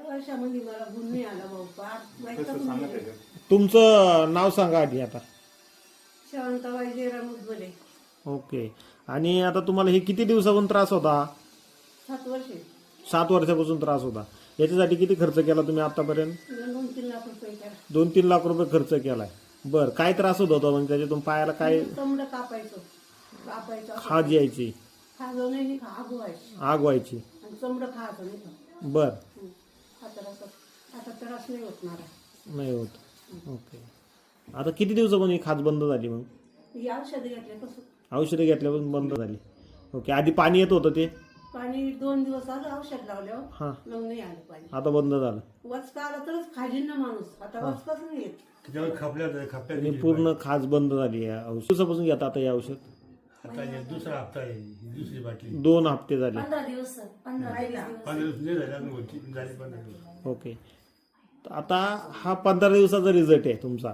वर्षामध्ये मला गुण नाही आला भाऊ फार वैतागून गेले. तुमचं नाव सांगा आधी आता. शांताबाई जयराम उद्बले ओके. आणि आता तुम्हाला हे किती दिवसापासून त्रास होता? सात वर्षे. सात वर्षापासून त्रास होता. याच्यासाठी किती खर्च केला तुम्ही आतापर्यंत? दोन तीन लाख रुपये करा दोन तीन लाख रुपये खर्च केलाय. बर काय त्रास होत होता म्हणजे त्याच्यातून? पायाला काय? कमडं कापायचं. कापायचं असं. खाज यायची. नाही खा आग व्हायची आग व्हायची आणि चमडं खायचं नाही का बर. हं. आता असं आता त्रास नाही होत मला नाही होत. ओके. आता किती दिवसापासून ही खाज बंद झाली मग? ही औषधं घेतले कसं औषधे घेतल्यापासून बंद झाली. ओके आधी पाणी येत होतं ते? पाणी दोन दिवस आलं औषध लावल्यावर. हां. मग नाही आलं पाणी. आता बंद झालं. वचका आला तरच खाजीन ना माणूस. आता वचकाच नाही येत. खपल्या खपल्या आणि पूर्ण खाज बंद झाली या औषध. दिवसापासून घेता आता हे औषध? आता हे दुसरा हप्ता आहे ही दुसरी बाटली. दोन हप्ते झाले. पंधरा दिवस सर पंधरा वीस दिवस. पंधरा दिवस नाही झाले अजून होती झाली पंधरा दिवस. ओके. तर आता हा पंधरा दिवसाचा रिझल्ट आहे तुमचा.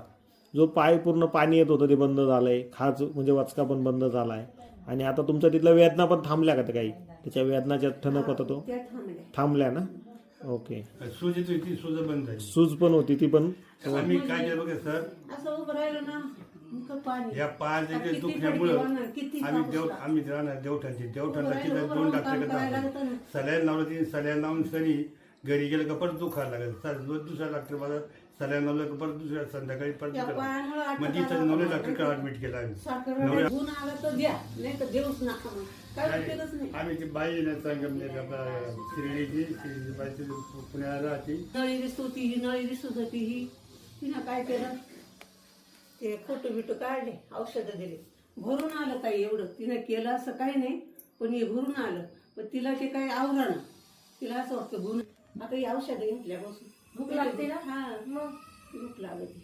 जो पाय पूर्ण पाणी येत होतं ते बंद झालंय. खाज म्हणजे वचका पण बंद झालाय. आणि आता तुमच्या तिथल्या वेदना पण थांबल्या का त्या काही? त्याच्या वेदनाच्या ठणक होता तो? त्या थांबल्या. थांबल्या ना? ओके. सूज येत होती सूज बंद झाली. सूज पण होती ती पण. आम्ही काय केलं बघा सर? असं उभं राहिलं ना. पाणी या पाच किती एक दुखण्यामुळं पडकी वाहणार, किती आम्ही पाऊस देव. आम्ही राहणार देवठांचे देवठांना उभं तिथं राहिलं, दोन उभं डॉक्टर राहून काम करायला लागतं ना. सलाईन लावलं ती सलाईन लावून सरी घरी गेलं का परत दुखायला लागेल सर दुसरा डॉक्टर मला सलाईन लावलं का परत दुसऱ्या संध्याकाळी परत या दुखायला पायामुळं लागलं. आटका मग तिथं नवऱ्या. डॉक्टरकडे ऍडमिट केलं आम्ही साखर नवऱ्या- गुण आला तर द्या नाही तर देऊच नका मग काय उपयोगच नाही आम्ही ती बाई ना संगमनेर आपला शिर्डीची शिर्डी बाईची पुण्याला राहते नळी दिसत होती ही नळी दिसत होती ही तिनं काय केलं ते फोटो बिटो काढले औषधं दिले. भरून आलं काही एवढं. तिनं केलं असं काही नाही पण हे भरून आलं. पण तिला ते काही आवरण तिला असं वाटतं गुण आता ही औषधं घेतल्यापासून भूक लागते ना? हा. मग? भूक लागते